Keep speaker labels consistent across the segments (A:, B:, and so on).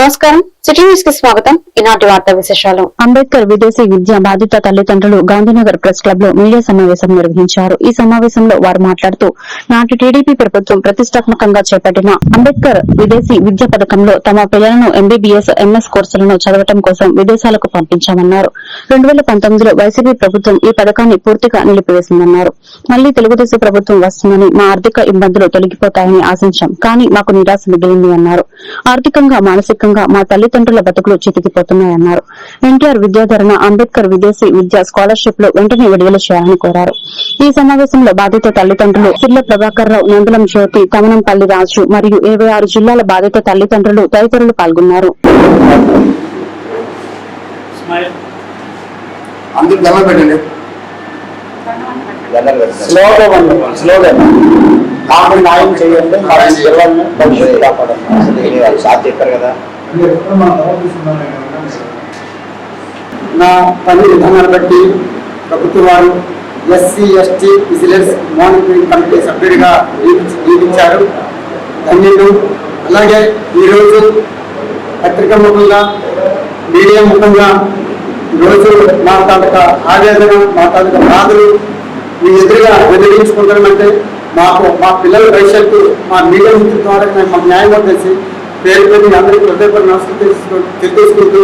A: నమస్కారం. స్వాగతం. ఈనాటి వార్తా విశేషాలు.
B: అంబేద్కర్ విదేశీ విద్య బాధిత తల్లిదండ్రులు గాంధీనగర్ ప్రెస్ క్లబ్లో మీడియా సమావేశం నిర్వహించారు. ఈ సమావేశంలో వారు మాట్లాడుతూ నాటి టీడీపీ ప్రభుత్వం ప్రతిష్టాత్మకంగా చేపట్టిన అంబేద్కర్ విదేశీ విద్య పథకంలో తమ పిల్లలను ఎంబీబీఎస్ ఎంఎస్ కోర్సులను చదవటం కోసం విదేశాలకు పంపించామన్నారు. రెండు వేల పంతొమ్మిదిలో వైసీపీ ప్రభుత్వం ఈ పథకాన్ని పూర్తిగా నిలిపివేసిందన్నారు. మళ్ళీ తెలుగుదేశం ప్రభుత్వం వస్తుందని మా ఆర్థిక ఇబ్బందులు తొలగిపోతాయని ఆశించాం. కానీ మాకు నిరాశ మిగిలింది అన్నారు. ఆర్థికంగా మానసికంగా మా తల్లి తల్లిదండ్రుల బతుకులు చితికిపోతున్నాయన్నారు ఎన్టీఆర్ విద్యాధరణ అంబేద్కర్ విదేశీ విద్య స్కాలర్షిప్లో వెంటనే విడుదల చేయాలని కోరారు. ఈ సమావేశంలో బాధిత తల్లిదండ్రులు సిల్ల ప్రభాకర్ రావు నందులం జ్యోతి తమనంపల్లి రాజు మరియు ఇరవై ఆరు జిల్లాల బాధిత తల్లిదండ్రులు తదితరులు పాల్గొన్నారు.
C: స్మైల్.
D: అందరికి దండం పెట్టండి.
E: స్లోగా ఉండండి స్లోగా నాకు న్యాయం చేయండి పిల్లల్ని భవిష్యత్తు కాపాడండి.
F: అసలు వాళ్ళు సార్?
E: నా పని విధానాన్ని బట్టి ప్రభుత్వ వారు SC ST vigilance monitoring committee సభ్యుడిగా నియమించారు. ధన్యులు. అలాగే ఈరోజు పత్రిక ముఖంగా మీడియా ముఖంగా ఈరోజు మా తాతక ఆవేదన మా తాలూకా బాధలు మీ ఎదురుగా వెల్లడించుకుంటామంటే మాకు మా పిల్లల భవిష్యత్తు మా మీడియా ద్వారా మేము మాకు న్యాయం చేసి పేరు పేరు అందరికీ హృదయపూర్వక తెలియజేసుకుంటూ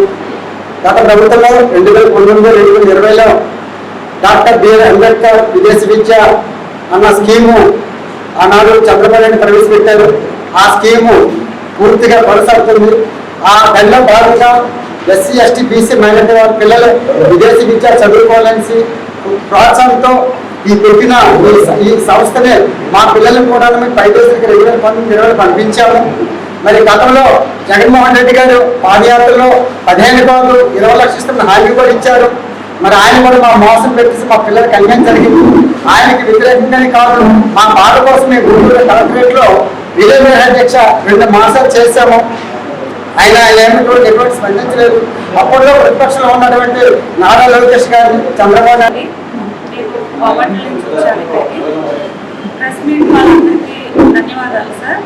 E: గత ప్రభుత్వంలో రెండు వేల పంతొమ్మిది రెండు వేల ఇరవైలో డాక్టర్ బిఆర్ అంబేద్కర్ విదేశ విద్య అన్న స్కీము ఆనాడు చంద్రబాబు నాయుడు ప్రవేశపెట్టారు. ఆ స్కీము పూర్తిగా కొనసాగుతుంది. ఆ దానిలో భాగంగా ఎస్సీ ఎస్టీ బీసీ మైనార్టీ వారి పిల్లలు విదేశీ విద్య చదువుకోవాలని ప్రోత్సాహంతో ఈ పెట్టిన ఈ- ఈ సంస్థనే మా పిల్లలను కూడా మేము పై దేశానికి రెండు వేల పంతొమ్మిది ఇరవై పంపించాము. మరి గతంలో జగన్మోహన్ రెడ్డి గారు పాదయాత్రలో పదిహేను కోట్లు ఇరవై లక్షలు ఇస్తున్న హామీ కూడా ఇచ్చారు. మరి ఆయన కూడా మా మోసం పెట్టేసి మా పిల్లలకి అన్యాయం జరిగింది. ఆయనకి వ్యతిరేకంగానే కాదు మా బాధ కోసం మేము గుంటూరు కలెక్టరేట్లో అధ్యక్ష రెండు మాసాలు చేశాము. ఆయన ఏమిటి ఎటువంటి స్పందించలేదు. అప్పట్లో ప్రతిపక్షంలో ఉన్నటువంటి నారా లోకేష్ గారిని చంద్రబాబు నాయుడు
G: ప్రెస్ మీట్ వాళ్ళందరికీ ధన్యవాదాలు సార్.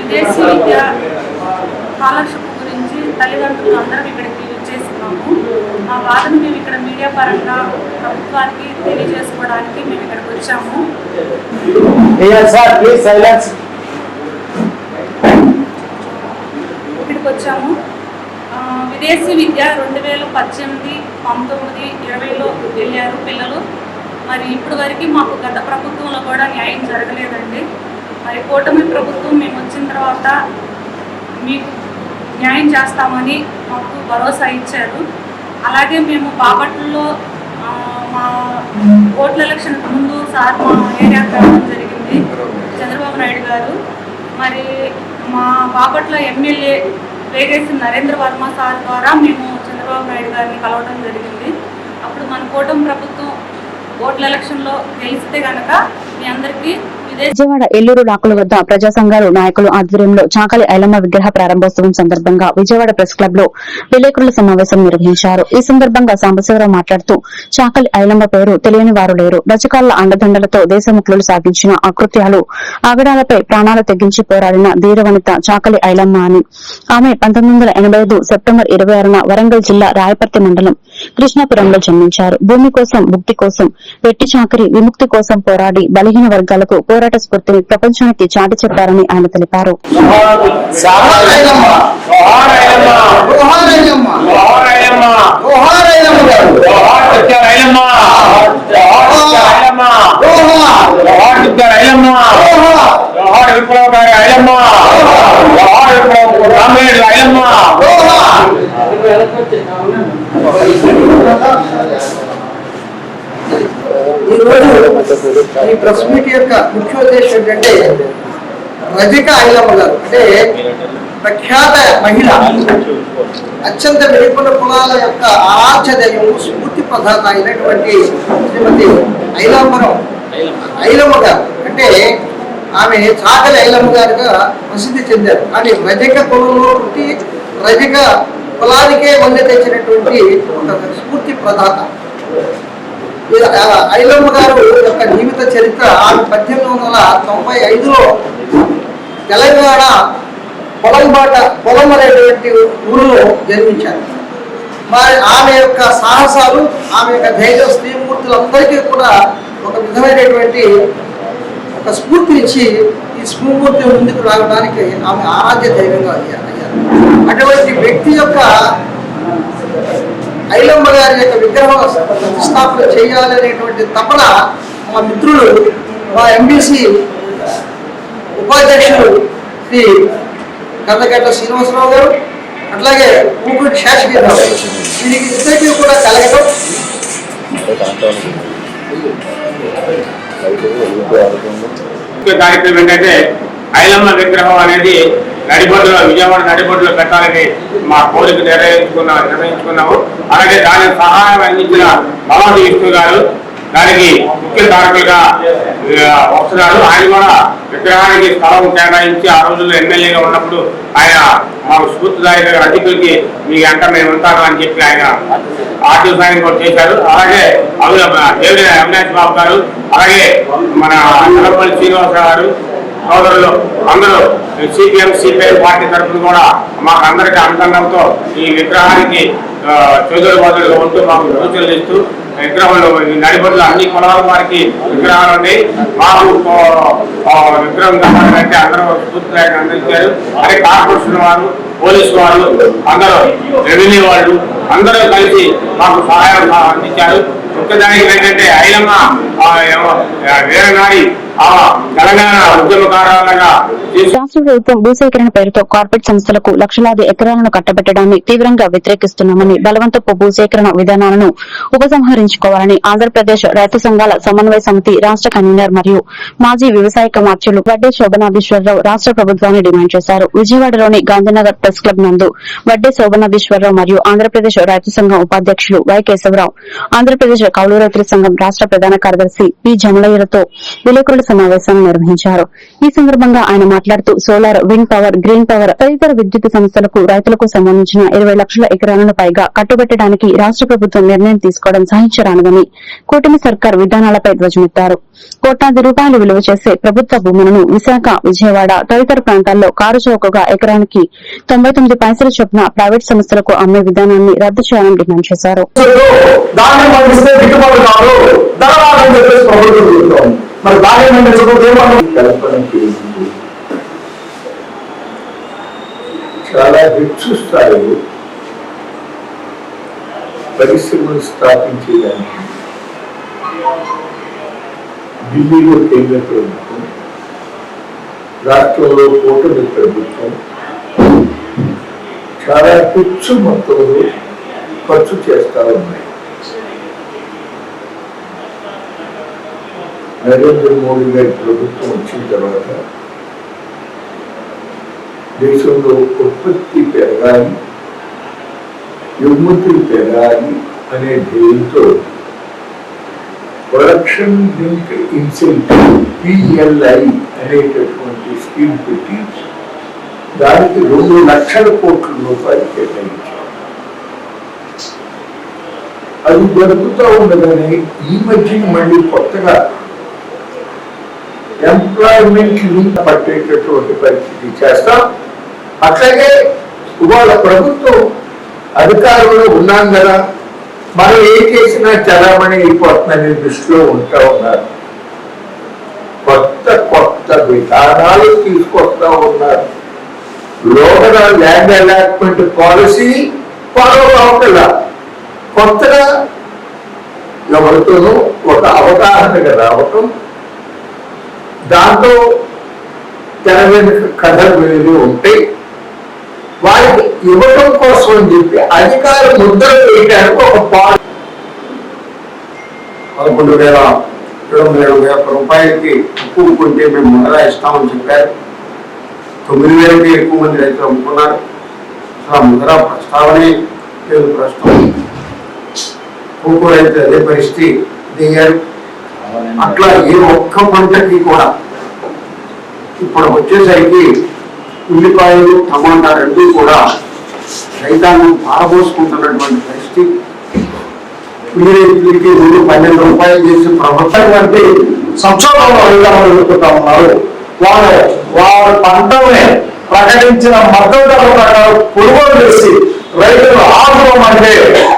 G: విదేశీ విద్య స్కాలర్షిప్ గురించి తల్లిదండ్రులు అందరం ఇక్కడికి చేస్తున్నాము. మా బాధను మేము ఇక్కడ మీడియా పరంగా ప్రభుత్వానికి తెలియజేసుకోవడానికి మేము ఇక్కడికి వచ్చాము. ఇక్కడికి వచ్చాము. విదేశీ విద్య రెండు వేల పద్దెనిమిది పంతొమ్మిది ఇరవైలో వెళ్ళారు పిల్లలు. మరి ఇప్పటి వరకు మాకు గత ప్రభుత్వంలో కూడా న్యాయం జరగలేదండి. మరి కూటమి ప్రభుత్వం మేము వచ్చిన తర్వాత మీకు న్యాయం చేస్తామని మాకు భరోసా ఇచ్చారు. అలాగే మేము బాపట్లలో మా ఓట్ల ఎలక్షన్కి ముందు సార్ మా ఏరియాకి రావడం జరిగింది. చంద్రబాబు నాయుడు గారు. మరి మా బాపట్ల ఎమ్మెల్యే వేగేసి నరేంద్ర వర్మ సార్ ద్వారా మేము చంద్రబాబు నాయుడు గారిని కలవడం జరిగింది. అప్పుడు మన కూటమి ప్రభుత్వం ఓట్ల ఎలక్షన్లో గెలిస్తే కనుక మీ అందరికీ
B: విజయవాడ ఎల్లూరు లాకుల వద్ద ప్రజా సంఘాలు నాయకులు ఆధ్వర్యంలో చాకలి ఐలమ్మ విగ్రహ ప్రారంభోత్సవం సందర్భంగా విజయవాడ ప్రెస్ క్లబ్లో విలేకరుల సమావేశం నిర్వహించారు. ఈ సందర్భంగా సాంబశివరావు మాట్లాడుతూ చాకలి ఐలమ్మ పేరు తెలియని వారు లేరు. రజకాళ్ళ అండదండలతో దేశముఖ్యులు సాగించిన అకృత్యాలు ఆగడాలపై ప్రాణాలు తెగించి పోరాడిన ధీరవనిత చాకలి ఐలమ్మ అని. ఆమె పంతొమ్మిది వందల ఎనభై ఐదు సెప్టెంబర్ ఇరవై ఆరున వరంగల్ జిల్లా రాయపర్తి మండలం కృష్ణాపురంలో జన్మించారు భూమి కోసం ముక్తి కోసం వెట్టి చాకరి విముక్తి కోసం పోరాడి బలహీన వర్గాలకు పోరాట స్ఫూర్తిని ప్రపంచానికి చాటి చెప్పారని ఆయన తెలిపారు
D: రామేడు అయ్యమ్మ
E: ఈరోజు ఈ ప్రెస్ మీట్ యొక్క ముఖ్య ఉద్దేశం ఏంటంటే రజిక ఐలమ్మ గారు అంటే ప్రఖ్యాత మహిళ అత్యంత వెలుపల కులాల యొక్క ఆరాధ్య దైవం స్ఫూర్తి ప్రధాన అయినటువంటి శ్రీమతి ఐలాంబరం ఐలమ్మ గారు. అంటే ఆమె చాకలి ఐలమ్మ గారుగా ప్రసిద్ధి చెందారు. కానీ రజక కులంలో పుట్టి రజక కులానికే వన్నె తెచ్చినటువంటి ఒక స్ఫూర్తి ప్రదాత ఐలమ్మ గారు యొక్క జీవిత చరిత్ర ఆమె పద్దెనిమిది వందల తొంభై ఐదులో తెలంగాణ పొలంబాట పొలం అనేటువంటి ఊరిలో జన్మించారు మరి ఆమె యొక్క సాహసాలు ఆమె యొక్క ధైర్య స్త్రీమూర్తులందరికీ కూడా ఒక విధమైనటువంటి ఒక స్ఫూర్తినిచ్చి ఈ స్ఫూర్తి ముందుకు రావడానికి ఆమె ఆరాధ్య దైవంగా అయ్యారు. అటువంటి వ్యక్తి యొక్క ఐలమ్మ గారి యొక్క విగ్రహం ప్రతిష్టాపన చేయాలనేటువంటి తపన మా మిత్రులు మా ఎంబీసీ ఉపాధ్యక్షులు శ్రీ కందగడ్డ శ్రీనివాసరావు గారు అట్లాగే ఊపిరి శేషగిరిరావు దీనికి ఇద్దరికి కూడా కలగటం.
C: ముఖ్య కార్యక్రమం ఏంటంటే ఐలమ్మ విగ్రహం అనేది నడిబొడ్డులో విజయవాడ నడిబొడ్డులో పెట్టాలని మా కోరిక నిర్ణయించుకున్నా నిర్ణయించుకున్నాము. అలాగే దానికి సహాయం అందించిన భగవంతు విష్ణు గారు దానికి ముఖ్య కారకులుగా వస్తున్నారు. ఆయన కూడా విగ్రహానికి స్థలం కేటాయించి ఆ రోజుల్లో ఎమ్మెల్యేగా ఉన్నప్పుడు ఆయన మాకు స్ఫూర్తిదాయక రచకులకి మీ వెంట మేము ఉంటాము అని చెప్పి ఆయన ఆర్థిక సాయం కూడా చేశారు. అలాగే అవి దేవుడి అవినాష్ బాబు గారు అలాగే మన నల్లపల్లి శ్రీనివాస గారు సోదరులు అందరూ సిపిఎం సిపిఐ పార్టీ తరఫున కూడా మాకు అందరికీ అనుబంధంతో ఈ విగ్రహానికి చేదుల బదులుగా ఉంటూ మాకు సూచనలు ఇస్తూ విగ్రహంలో ఈ అన్ని కులాల వారికి విగ్రహాలు ఉన్నాయి. మాకు విగ్రహం కావాలంటే అందరూ స్ఫూర్తిదాయక అందించారు అదే కార్పొరేషన్ వారు పోలీసు వాళ్ళు అందరూ రెవెన్యూ వాళ్ళు అందరూ కలిసి మాకు సహాయం అందించారు. ఒక్కదానికి ఏంటంటే ఐలమ్మ ఆ, వీరనారి ఆ తెలంగాణ
B: రాష్ట్ర ప్రభుత్వం భూసేకరణ పేరుతో కార్పొరేట్ సంస్థలకు లక్షలాది ఎకరాలను కట్టబెట్టడాన్ని తీవ్రంగా వ్యతిరేకిస్తున్నామని బలవంతపు భూసేకరణ విధానాలను ఉపసంహరించారు ఉపసంహరించుకోవాలని ఆంధ్రప్రదేశ్ రైతు సంఘాల సమన్వయ సమితి రాష్ట్ర కన్వీనర్ మరియు మాజీ వ్యవసాయ కమార్చులు వడ్డే శోభనాధీశ్వరరావు రాష్ట్ర ప్రభుత్వాన్ని డిమాండ్ చేశారు. విజయవాడలోని గాంధీనగర్ ప్రెస్ క్లబ్ నందు వడ్డే శోభనాధీశ్వరరావు మరియు ఆంధ్రప్రదేశ్ రైతు సంఘం ఉపాధ్యక్షులు వై కేశవరావు ఆంధ్రప్రదేశ్ కౌలు రైతుల సంఘం రాష్ట్ర ప్రధాన కార్యదర్శి పి జమలయ్యలతో విలేకరుల సమావేశాన్ని నిర్వహించారు. ఈ సందర్భంగా ఆయన మాట్లాడుతూ solar wind power green power తదితర విద్యుత్ సంస్థలకు రైతులకు సంబంధించిన ఇరవై లక్షల ఎకరాలను పైగా కట్టుబెట్టడానికి రాష్ట్ర ప్రభుత్వం నిర్ణయం తీసుకోవడం సహించరానిదని కూటమి సర్కార్ విధానాలపై ధ్వజమెత్తారు. కోట్లాది రూపాయలు విలువ చేసే ప్రభుత్వ భూములను విశాఖ విజయవాడ తదితర ప్రాంతాల్లో కారు చౌకగా ఎకరానికి తొంభై తొమ్మిది పైసల చొప్పున ప్రైవేట్ సంస్థలకు అమ్మే విధానాన్ని రద్దు చేయాలని డిమాండ్ చేశారు.
D: దాన్ని పండిస్తే గిట్టుబాటు కాదు ధరలాగని చెప్పేసి ప్రభుత్వం చెబుతోంది మరి దాన్ని పండించకపోతే ఏమన్నా
F: కల్పన చేసింది చాలా హెచ్చు స్థాయిలో పరిశ్రమలు స్థాపించేదానికి ఢిల్లీలో కేంద్ర ప్రభుత్వం రాష్ట్రంలో కూటమి ప్రభుత్వం చాలా హెచ్చు మొత్తంలో ఖర్చు చేస్తా ఉన్నాయి. నరేంద్ర మోడీ గారి ప్రభుత్వం వచ్చిన తర్వాత దేశంలో ఉత్పత్తి పెరగాలి. ఎగుమతులు పెరాలి అనే ధ్యేయంతో ప్రొడక్షన్ లింక్ ఇన్సెంటివ్ పిఎల్ఐ అనేటటువంటి స్కీమ్ పెట్టి దానికి రెండు లక్షల కోట్ల రూపాయలు కేటాయించారు. అది జరుగుతూ ఉండగానే ఈ మధ్య మళ్ళీ కొత్తగా ఎంప్లాయ్మెంట్ లింక్ పట్టేటటువంటి పరిస్థితి చేస్తాం. అట్లాగే ఇవాళ ప్రభుత్వం అధికారంలో ఉన్నాం కదా. మనం ఏం చేసినా చలామణి అయిపోతుందని దృష్టిలో ఉంటా ఉన్నారు. కొత్త కొత్త విధానాలు తీసుకొస్తా ఉన్నారు. లోపల ల్యాండ్ అలాట్మెంట్ పాలసీ ఫాలో కావట్లా కొత్తగా ఎవరితోనూ ఒక అవగాహనగా రావటం దాంతో తెర కథలు వెళ్ళి ఉంటాయి వారికి ఇవ్వటం కోసం అని చెప్పి అధికార ముద్ర వేయడానికి ఒక పాలు
D: పదకొండు వేల ఏడు వందల ఏడు వేల రూపాయలకి ఎక్కువ కొంటే మేము ముందర ఇస్తామని చెప్పారు. తొమ్మిది వేలకి ఎక్కువ మంది రైతులు అమ్ముకున్నారు. అసలు ముందర ప్రస్తావనే లేదు ప్రస్తుతం. పూకు రైతు అదే పరిస్థితి దిగారు. అట్లా ఏ ఒక్క పంటకి కూడా ఇప్పుడు వచ్చేసరికి ఉల్లిపాయలు టమాటా రెండు కూడా రైతాంగం పారబోసుకుంటున్నటువంటి పరిస్థితి. వీరికి ముందు పన్నెండు రూపాయలు చేసి ప్రభుత్వం వంటి సంక్షోభంలో వెళ్దామని ఎదుర్కొంటా ఉన్నారు. వారు వారు పంటనే
F: ప్రకటించిన మద్దతు ధర ప్రకారం కొనుగోలు చేసి రైతులు ఆదుకోమంటే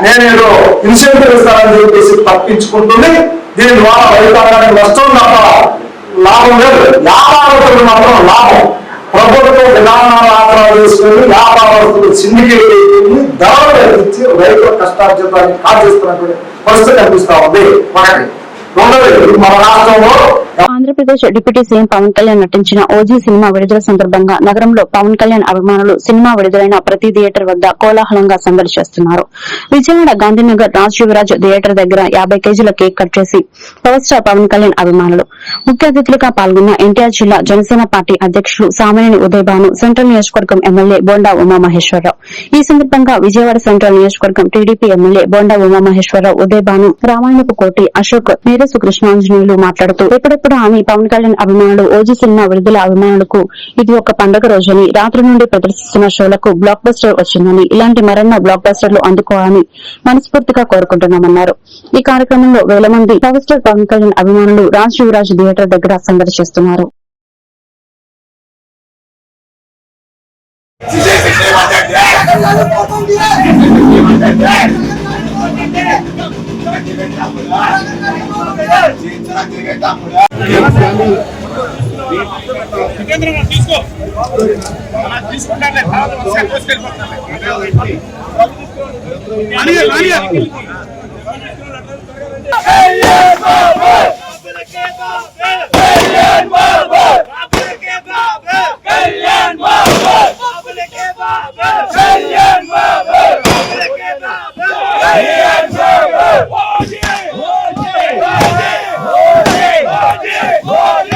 F: నేనేదో ఇన్సెంటివ్ ఇస్తానని చెప్పేసి తప్పించుకుంటుంది. దీని ద్వారా రైతాంగానికి నష్టం తప్ప లాభం లేదు. వ్యాపారస్తులు మాత్రం లాభం. ప్రభుత్వ విధానాలు ఆసరా చేసుకుని వ్యాపారస్తులు సిండికేట్ అయిపోయి ధరలు తగ్గించి రైతుల కష్టార్జితాన్ని కాజేస్తున్నటువంటి పరిస్థితి కనిపిస్తా ఉంది. ఒకటి రెండవది మన రాష్ట్రంలో
B: ఆంధ్రప్రదేశ్ డిప్యూటీ సీఎం పవన్ కళ్యాణ్ నటించిన ఓజీ సినిమా విడుదల సందర్భంగా నగరంలో పవన్ కళ్యాణ్ అభిమానులు సినిమా విడుదలైన ప్రతి థియేటర్ వద్ద కోలాహలంగా సందడి చేస్తున్నారు. విజయవాడ గాంధీనగర్ రాజ్ యువరాజ్ థియేటర్ దగ్గర యాభై కేజీల కేక్ కట్ చేసి పవర్ స్టార్ పవన్ కళ్యాణ్ అభిమానులు. ముఖ్య అతిథులుగా పాల్గొన్న ఎన్టీఆర్ జిల్లా జనసేన పార్టీ అధ్యక్షులు సామినేని ఉదయభాను సెంట్రల్ నియోజకవర్గం ఎమ్మెల్యే బోండా ఉమామహేశ్వరరావు. ఈ సందర్భంగా విజయవాడ సెంట్రల్ నియోజకవర్గం టీడీపీ ఎమ్మెల్యే బోండా ఉమామహేశ్వరరావు ఉదయభాను రామాయణపు కోటి అశోక్ నీరసు కృష్ణాంజనేయులు మాట్లాడుతూ ఎప్పుడెప్పుడు అని పవన్ కళ్యాణ్ అభిమానులు ఓజీ సినిమా విడుదల అభిమానులకు ఇది ఒక పండుగ రోజని రాత్రి నుండి ప్రదర్శిస్తున్న షోలకు బ్లాక్ బస్టర్ వచ్చిందని ఇలాంటి మరెన్నో బ్లాక్ బస్టర్లు అందుకోవాలని మనస్ఫూర్తిగా కోరుకుంటున్నామన్నారు ఈ కార్యక్రమంలో వేల మంది పవర్ స్టార్ పవన్ కళ్యాణ్ అభిమానులు రాజ్ యువరాజ్ థియేటర్ దగ్గర సందడి చేస్తున్నారు
H: తీసుకో తీసుకుంటారులే తర్వాత ఒకసారి కోసుకెళ్ళిపోతారులే Kalian Babur! Kalian Babur! Kalian Babur! Kalian Babur! Годі! Годі! Годі! Годі! Годі!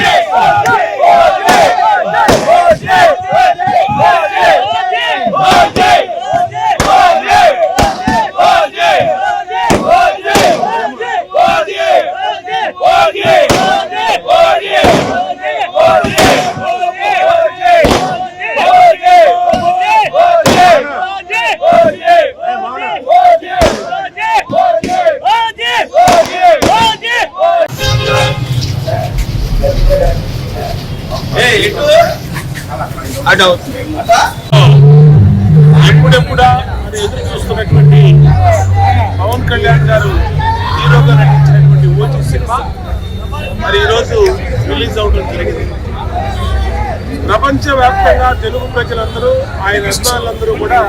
H: Telugu ప్రజలందరూ ఆయన అభిమానులందరూ కూడా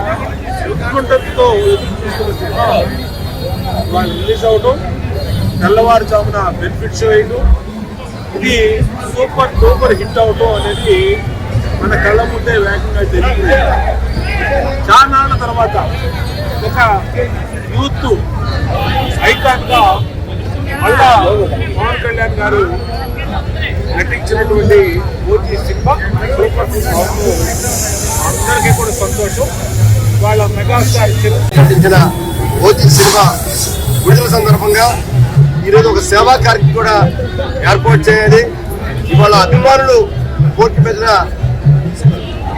H: ఉత్కంఠతో ఎదురు చూస్తున్న సినిమా. వాళ్ళు రిలీజ్ అవడం తెల్లవారుజామున బెనిఫిట్ షో వేయడం ఇది సూపర్ డూపర్ హిట్ అవడం అనేది మన కళ్ళ ముందే వేగంగా జరిగింది. చాలా తర్వాత ఒక యూత్ ఐకాన్గా మళ్ళా పవన్ కళ్యాణ్ గారు నటించినటువంటి ఓటీ సినిమా సూపర్ అందరికీ కూడా సంతోషం. వాళ్ళ మెగాస్టార్
I: నటించిన ఓజీ సినిమా విడుదల సందర్భంగా ఈరోజు ఒక సేవా కార్యక్రమం కూడా ఏర్పాటు చేయాలి. ఇవాళ అభిమానులు కోర్టు మీద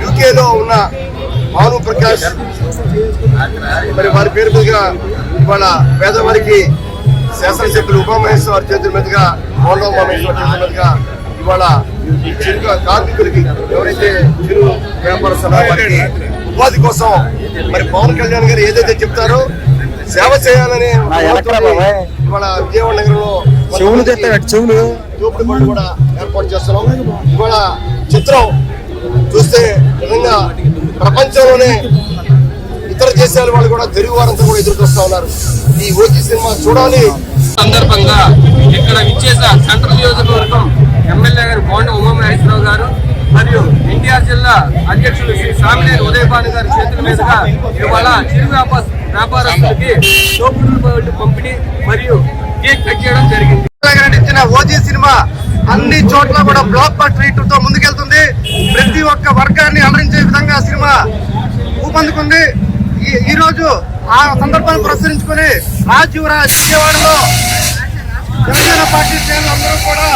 I: యూకేలో ఉన్న భాను ప్రకాష్. మరి వారి పేరు మీద ఇవాళ పేదవారికి శాసనసభ్యులు ఉమామహేశ్వర వారి చేతుల మీదుగా మోహన్ ఉమామహేశ్వర చేతుల మీదుగా ఇవాళ చిరు కార్మికులకి ఎవరైతే చిరు వ్యాపారస్తుల వారికి ఉపాధి కోసం మరి పవన్ కళ్యాణ్ గారు ఏదైతే చెప్తారో సేవ చేయాలని ఇవాళ విజయవాడ నగరంలో చెవులు చెవులు. దోపిడి బళ్ళు కూడా ఏర్పాటు చేస్తున్నాం. ఇవాళ చిత్రం చూస్తే నిజంగా ప్రపంచంలోనే ఇతర దేశాల వాళ్ళు కూడా తెలుగు వారంతా కూడా ఎదురు చూస్తా ఉన్నారు. ఈ ఓజీ సినిమా చూడాలి.
J: సందర్భంగా ఇక్కడ విచ్చేసిన సెంట్రల్ నియోజకవర్గం ఎమ్మెల్యే గారు బోండ ఉమామహేశ్వరరావు గారు మరియు ఎన్టీఆర్ జిల్లా అధ్యక్షులు శ్రీ సామినేని ఉదయభాను గారి చేతుల మీదుగా ఇవాళ చిరు వ్యాపార వ్యాపారస్తులకి బోర్డు పంపిణీ మరియు కేక్ కట్ చేయడం జరిగింది.
I: నటించిన ఓజీ సినిమా అన్ని చోట్ల కూడా బ్లాక్ బస్టర్ హిట్తో ముందుకెళ్తుంది. ప్రతి ఒక్క వర్గాన్ని అలరించే విధంగా సినిమా ఊపందుకుంది. ఈ- రోజు ఆ సందర్భాన్ని పురస్కరించుకొని రాజీవరాజ్ విజయవాడలో జనసేన పార్టీ శ్రేణులందరూ కూడా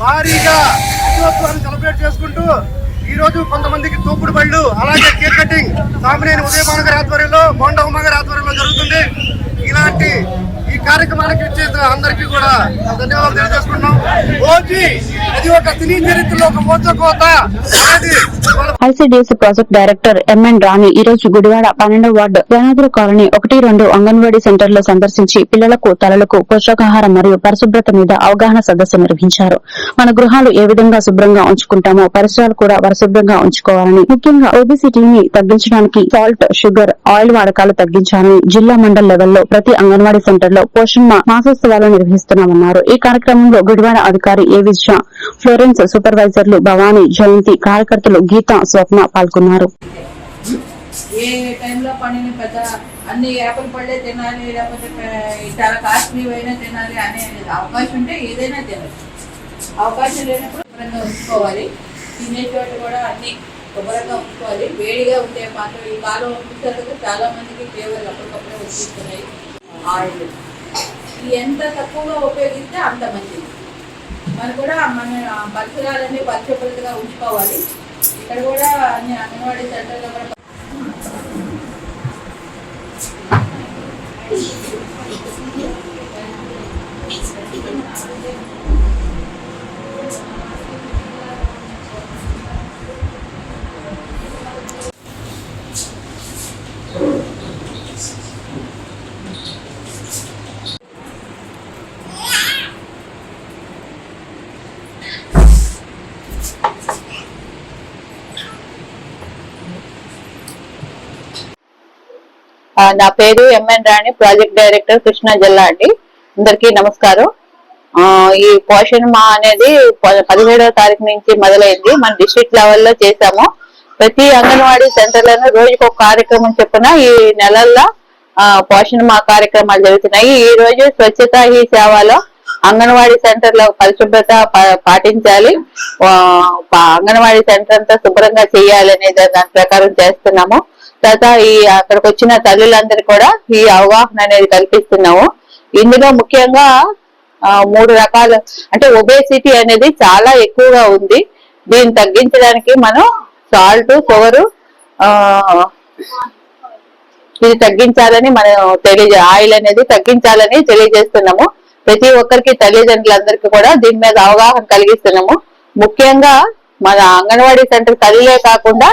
I: భారీగా విజయోత్సవాన్ని సెలబ్రేట్ చేసుకుంటూ ఈ రోజు కొంతమందికి తోపుడు బళ్ళు అలాగే కేక్ కటింగ్ సామినేని ఉదయభాను గారి ఆధ్వర్యంలో బోండ ఉమ్మ గారి ఆధ్వర్యంలో జరుగుతుంది. ఇలాంటి ఈ కార్యక్రమానికి ఇచ్చేసిన అందరికీ కూడా ధన్యవాదాలు తెలియజేసుకుంటున్నాం. ఓజీ అది ఒక సినీ చరిత్రలో ఒక మోసకోత అనేది
B: ICDS project director MN Rani ఈ రోజు గుడివాడ పన్నెండవ వార్డు జనాదుల కాలనీ ఒకటి రెండు అంగన్వాడీ సెంటర్లో సందర్శించి పిల్లలకు తలలకు పోషకాహారం మరియు పరిశుభ్రత మీద అవగాహన సదస్సు నిర్వహించారు. మన గృహాలు ఏ విధంగా శుభ్రంగా ఉంచుకుంటామో పరిసరాలు కూడా పరిశుభ్రంగా ఉంచుకోవాలని ముఖ్యంగా ఓబీసీటీని తగ్గించడానికి సాల్ట్ షుగర్ ఆయిల్ వాడకాలు తగ్గించాలని జిల్లా మండల్ లెవెల్లో ప్రతి అంగన్వాడీ సెంటర్లో పోషణ మా- మాసోత్సవాలు నిర్వహిస్తున్నామన్నారు. ఈ కార్యక్రమంలో గుడివాడ అధికారి ఏ విజయ ఫ్లోరెన్స్ సూపర్వైజర్లు భవానీ జయంతి కార్యకర్తలు గీత స్వప్న పాల్గొన్నారు.
K: ఏ టైంలో పండిన పెద్ద అన్ని యాపిల్ పళ్ళే తినాలి లేకపోతే చాలా కాస్ట్లీ అయినా తినాలి అనే అవకాశం ఉంటే ఏదైనా తినచ్చు. అవకాశం లేనప్పుడు శుభ్రంగా ఉంచుకోవాలి. తినే చోట కూడా అన్ని శుభ్రంగా ఉంచుకోవాలి. వేడిగా ఉంటే మాత్రం ఈ కాలం చాలా మందికి ఫీవర్లు అప్పటికప్పుడే వచ్చేస్తున్నాయి ఆయిల్. ఎంత తక్కువగా ఉపయోగిస్తే అంత మంచిది. మరి కూడా మన పరిసరాలన్నీ పరిశుభ్రతగా ఉంచుకోవాలి. ఇక్కడ కూడా అన్ని అంగన్వాడీ సెంటర్లో కూడా
A: నా పేరు MN Rani project director Krishna జిల్లా అండి. అందరికీ నమస్కారం. ఈ పోషణ మా అనేది పదిహేడవ తారీఖు నుంచి మొదలైంది. మన డిస్ట్రిక్ట్ లెవెల్లో చేశాము. ప్రతి అంగన్వాడీ సెంటర్లోనూ రోజుకు ఒక కార్యక్రమం చొప్పున ఈ నెలల్లో పోషణ మా కార్యక్రమాలు జరుగుతున్నాయి. ఈ రోజు స్వచ్ఛత హీ సేవలో అంగన్వాడీ సెంటర్లో పరిశుభ్రత పాటించాలి. అంగన్వాడీ సెంటర్ అంతా శుభ్రంగా చేయాలి అనేది దాని ప్రకారం చేస్తున్నాము. తర్వాత ఈ అక్కడికి వచ్చిన తల్లులందరూ కూడా ఈ అవగాహన అనేది కల్పిస్తున్నాము. ఇందులో ముఖ్యంగా మూడు రకాల అంటే ఒబేసిటీ అనేది చాలా ఎక్కువగా ఉంది. దీన్ని తగ్గించడానికి మనం సాల్ట్ షుగరు ఇది తగ్గించాలని మనం తెలియజే ఆయిల్ అనేది తగ్గించాలని తెలియజేస్తున్నాము. ప్రతి ఒక్కరికి తల్లిదండ్రులందరికీ కూడా దీని మీద అవగాహన కలిగిస్తున్నాము. ముఖ్యంగా మన అంగన్వాడీ సెంటర్ తల్లిలే కాకుండా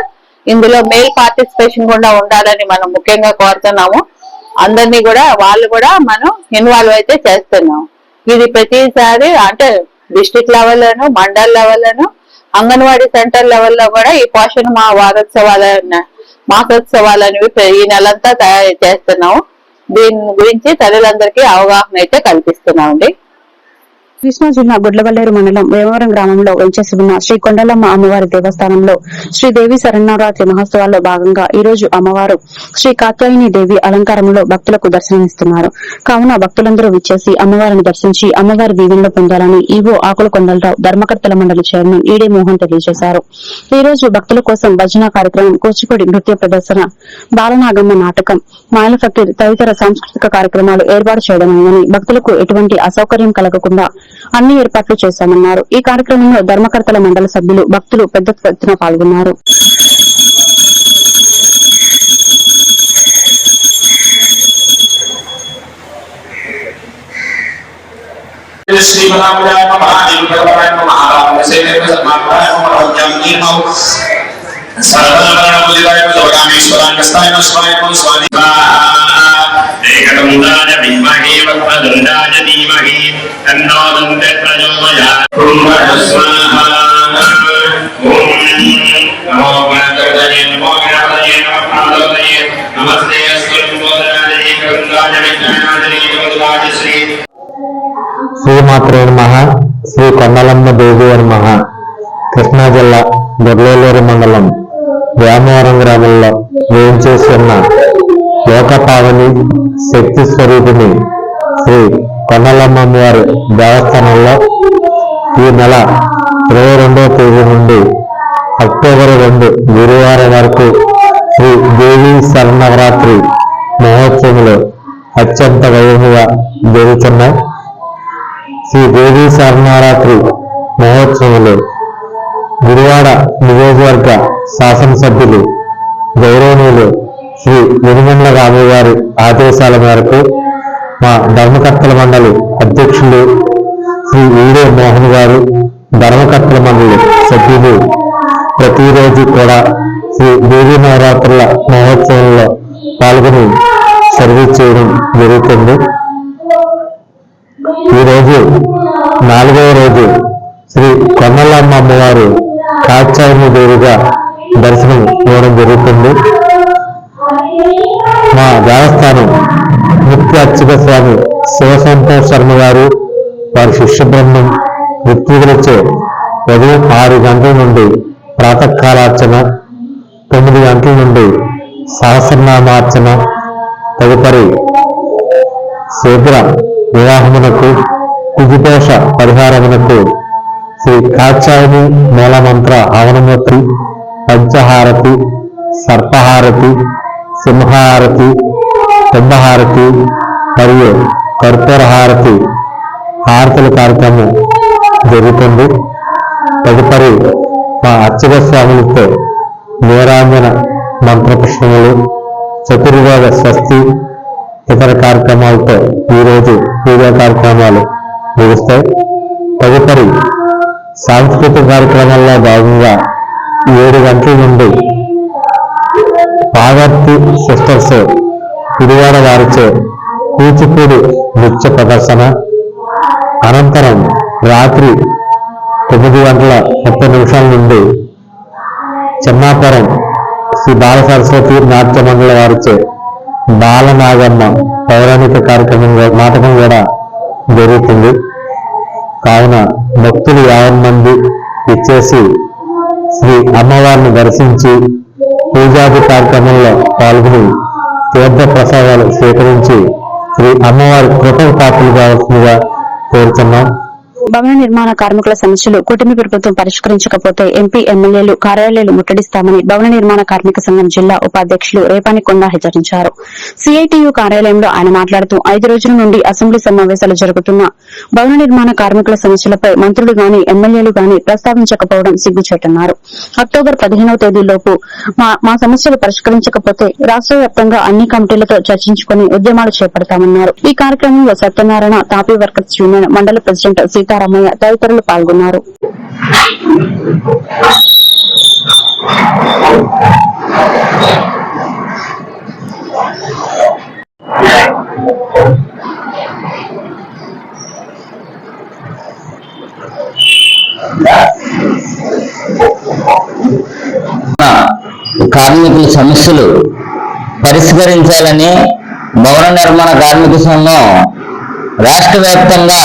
A: ఇందులో మెయిల్ పార్టిసిపేషన్ కూడా ఉండాలని మనం ముఖ్యంగా కోరుతున్నాము. అందరినీ కూడా వాళ్ళు కూడా మనం ఇన్వాల్వ్ అయితే చేస్తున్నాం. ఇది ప్రతిసారి అంటే డిస్టిక్ లెవెల్లోను మండల్ లెవెల్లోను అంగన్వాడీ సెంటర్ లెవెల్లో కూడా ఈ పోషణ మా వారోత్సవాల మాసోత్సవాలు అనేవి ఈ నెలంతా తయారు చేస్తున్నాము. దీని గురించి తల్లులందరికీ అవగాహన అయితే కల్పిస్తున్నాం అండి
B: కృష్ణా జిల్లా గుడ్లవల్లేరు మండలం వేమవరం గ్రామంలో వెంచేసి ఉన్న శ్రీ కొండలమ్మ అమ్మవారి దేవస్థానంలో శ్రీదేవి శరణవరాత్రి మహోత్సవాల్లో భాగంగా ఈ రోజు అమ్మవారు శ్రీ కాత్యాయని దేవి అలంకారంలో భక్తులకు దర్శనమిస్తున్నారు. కావున భక్తులందరూ విచ్చేసి అమ్మవారిని దర్శించి అమ్మవారి దీవెనలు పొందాలని ఈవో ఆకుల కొండలరావు ధర్మకర్తల మండలి చైర్మన్ ఈడే మోహన్ తెలియజేశారు. ఈ రోజు భక్తుల కోసం భజన కార్యక్రమం కూచిపూడి నృత్య ప్రదర్శన బాలనాగమ్మ నాటకం మాయల ఫకీర్ తదితర సాంస్కృతిక కార్యక్రమాలు ఏర్పాటు చేయడమైందని భక్తులకు ఎటువంటి అసౌకర్యం కలగకుండా అన్ని ఏర్పాట్లు చేశామన్నారు ఈ కార్యక్రమంలో ధర్మకర్తల మండలి సభ్యులు భక్తులు పెద్ద ఎత్తున పాల్గొన్నారు
C: श्रीमहापुराय नमः नीलकंठाय नमः रामसेनाय समाप्ताय नमः रौद्राग्नि नमः सर्वनारायणपूजिताय नमः सर्वकामेश्वराङ्गस्ताय नमः स्वाय नमः स्वामी एकदन्ताय विद्महे वक्रतुण्डाय धीमहि तन्नो दन्ते प्रचोदयात् ॐ स्वाहा ॐ नमो गणपतये नमो गणपतये नमः पार्वतये नमस्ते अस्तु नमोदराय एकदन्ताय विद्महे नमोदराय श्री
L: శ్రీమాత్రే నమః శ్రీ కొండలమ్మ దేవి నమః కృష్ణా జిల్లా దొర్లేలేరు మండలం వ్యామవరం గ్రామంలో వేయించేసి ఉన్న లోకపావని శక్తి స్వరూపిణి శ్రీ కొండలమ్మ వారి దేవస్థానంలో ఈ నెల ఇరవై రెండవ తేదీ నుండి అక్టోబర్ రెండు గురువారం వరకు శ్రీ దేవి శరణవరాత్రి మహోత్సవములు అత్యంత వైభవంగా జరుగుతున్నాయి. శ్రీ దేవి శరణవరాత్రి మహోత్సవంలో గురువాడ నియోజకవర్గ శాసనసభ్యులు గౌరవనీయులు శ్రీ వెనుగండ్ల రామయ్య గారి ఆదేశాల మేరకు మా ధర్మకర్తల మండలి అధ్యక్షులు శ్రీ వీడే మోహన్ గారు ధర్మకర్తల మండలి సభ్యులు ప్రతిరోజు కూడా శ్రీ దేవీ నవరాత్రుల మహోత్సవంలో పాల్గొని సర్వీస్ చేయడం జరుగుతుంది. ఈరోజు నాలుగవ రోజు శ్రీ కొన్నలమ్మ అమ్మవారు కాచాయని దేవిగా దర్శనం ఇవ్వడం జరుగుతుంది. మా దేవస్థానం ముఖ్య అర్చక స్వామి శివసంతోష్ శర్మ గారు వారి శిష్య బృందం నిత్యులచే ఉదయం ఆరు గంటల నుండి ప్రాతకాలార్చన తొమ్మిది గంటల నుండి సహస్రనామార్చన తదుపరి శుభ్ర వివాహమునకు కుజుదోష పరిహారమునకు శ్రీ కాచాయని మూలమంత్ర హవనమూర్తి పంచహారతి సర్పహారతి సింహారతి కుంభహారతి మరియు కర్పూర హారతి హారతుల కార్యక్రమం జరుగుతుంది. తదుపరి మా అర్చక స్వాములతో నీరాంజన మంత్రపుష్పములు చతుర్వేద స్వస్తి ఇతర కార్యక్రమాలతో ఈరోజు పూజా కార్యక్రమాలు ముగుస్తాయి. తదుపరి సాంస్కృతిక కార్యక్రమాల్లో భాగంగా ఏడు గంటల నుండి పావర్తి సిస్టర్స్ పిడివాడ వారిచే కూచిపూడి నృత్య ప్రదర్శన. అనంతరం రాత్రి తొమ్మిది గంటల ముప్పై నిమిషాల నుండి చెన్నాపురం శ్రీ బాల సరస్వతి నాట్య మండలి వారిచే బాలనాగమ్మ పౌరాణిక కార్యక్రమం నాటకం కూడా జరుగుతుంది. కావున భక్తులు యావన్ మంది ఇచ్చేసి శ్రీ అమ్మవారిని దర్శించి పూజాది కార్యక్రమంలో పాల్గొని తీర్థ ప్రసాదాలు స్వీకరించి శ్రీ అమ్మవారి కృపకు పాత్రలు కావాల్సిందిగా కోరుతున్నాం.
B: భవన నిర్మాణ కార్మికుల సమస్యలు కూటమి ప్రభుత్వం పరిష్కరించకపోతే ఎంపీ ఎమ్మెల్యేలు కార్యాలయాలు ముట్టడిస్తామని భవన నిర్మాణ కార్మిక సంఘం జిల్లా ఉపాధ్యక్షులు రేపానికొండ హెచ్చరించారు. సిఐటియు కార్యాలయంలో ఆయన మాట్లాడుతూ ఐదు రోజుల నుండి అసెంబ్లీ సమావేశాలు జరుగుతున్న భవన నిర్మాణ కార్మికుల సమస్యలపై మంత్రులు గాని ఎమ్మెల్యేలు గాని ప్రస్తావించకపోవడం సిగ్గుచేటన్నారు. అక్టోబర్ పదిహేనవ తేదీలోపు మా మా సమస్యలు పరిష్కరించకపోతే రాష్ట్ర వ్యాప్తంగా అన్ని కమిటీలతో చర్చించుకుని ఉద్యమాలు చేపడతామన్నారు. ఈ కార్యక్రమంలో సత్యనారాయణ తాపీ వర్కర్స్ యూనియన్ మండల ప్రెసిడెంట్ సీతారామయ్య తదితరులు పాల్గొన్నారు.
M: కార్మికుల సమస్యలు పరిష్కరించాలని భవన నిర్మాణ కార్మిక సంఘం రాష్ట్ర వ్యాప్తంగా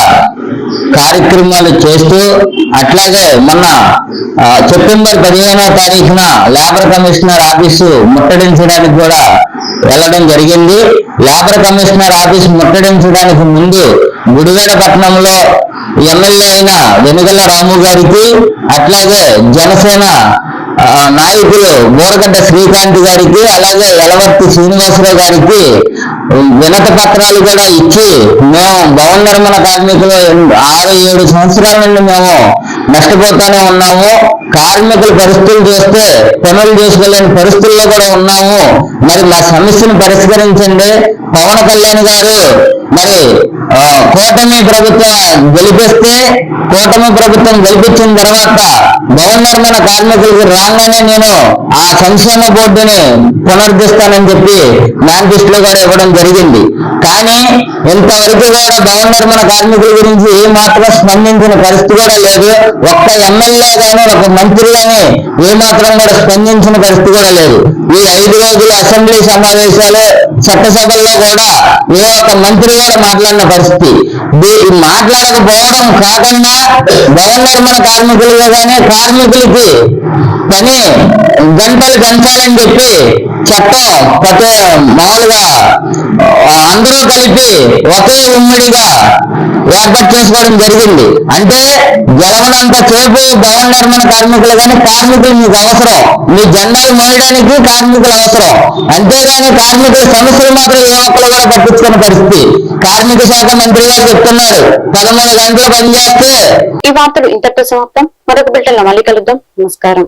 M: కార్యక్రమాలు చేస్తూ అట్లాగే మొన్న సెప్టెంబర్ పదిహేనో తారీఖున లేబర్ కమిషనర్ ఆఫీసు ముట్టడించడానికి కూడా వెళ్ళడం జరిగింది. లేబర్ కమిషనర్ ఆఫీస్ ముట్టడించడానికి ముందు గుడివేడ పట్టణంలో ఎమ్మెల్యే అయిన వెనుగల రాము గారికి అట్లాగే జనసేన నాయకులు బోరగడ్డ శ్రీకాంత్ గారికి అలాగే యలవర్తి శ్రీనివాసరావు గారికి వినత పత్రాలు కూడా ఇచ్చి మేము భవన నిర్మాణ కార్మికులు ఆరు ఏడు సంవత్సరాల నుండి మేము నష్టపోతానే ఉన్నాము. కార్మికుల పరిస్థితులు చూస్తే పనులు చేసుకోలేని పరిస్థితుల్లో కూడా ఉన్నాము. మరి మా సమస్యను పరిష్కరించండి. పవన్ కళ్యాణ్ గారు మరి కూటమి ప్రభుత్వం గెలిపిస్తే కూటమి ప్రభుత్వం గెలిపించిన తర్వాత భవన్ నిర్మాణ కార్మికులకు రాగానే నేను ఆ సంక్షేమ బోర్డుని పునరుద్ధరిస్తానని చెప్పి మేనిఫెస్టో కూడా ఇవ్వడం జరిగింది. కానీ ఇంతవరకు కూడా భవన నిర్మాణ కార్మికుల గురించి ఏ మాత్రం స్పందించిన పరిస్థితి కూడా లేదు. ఒక్క ఎమ్మెల్యే కానీ ఒక మంత్రి కానీ ఏ మాత్రం కూడా స్పందించిన పరిస్థితి కూడా లేదు. ఈ ఐదు రోజుల అసెంబ్లీ సమావేశాలు చట్టసభల్లో కూడా ఏ ఒక్క మంత్రి గారు మాట్లాడిన పరిస్థితి. మాట్లాడకపోవడం కాకుండా భవన నిర్మాణ కార్మికులుగా కానీ కార్మికులకి పని గంటలు పెంచాలని చెప్పి చట్టం ప్రతి మామూలుగా అందరూ కలిపి ఒకే ఉమ్మడిగా ఏర్పాటు చేసుకోవడం జరిగింది. అంటే గెలవనంత సేపు భవన నిర్మాణ కార్మికులు కానీ కార్మికులు మీకు అవసరం. మీ జెండాలు మోయడానికి కార్మికులు అవసరం. అంతేగాని కార్మికుల సమస్యలు మాత్రం ఏ ఒక్కరు కూడా పట్టించుకున్న పరిస్థితి. కార్మిక శాఖ మంత్రి గారు చెప్తున్నారు. పదమూడు గంటలు పనిచేస్తే
B: ఈ వార్తలు ఇంతటితో సమాప్తం మరొక బిల్టన్ మళ్ళీ కలుద్దాం. నమస్కారం.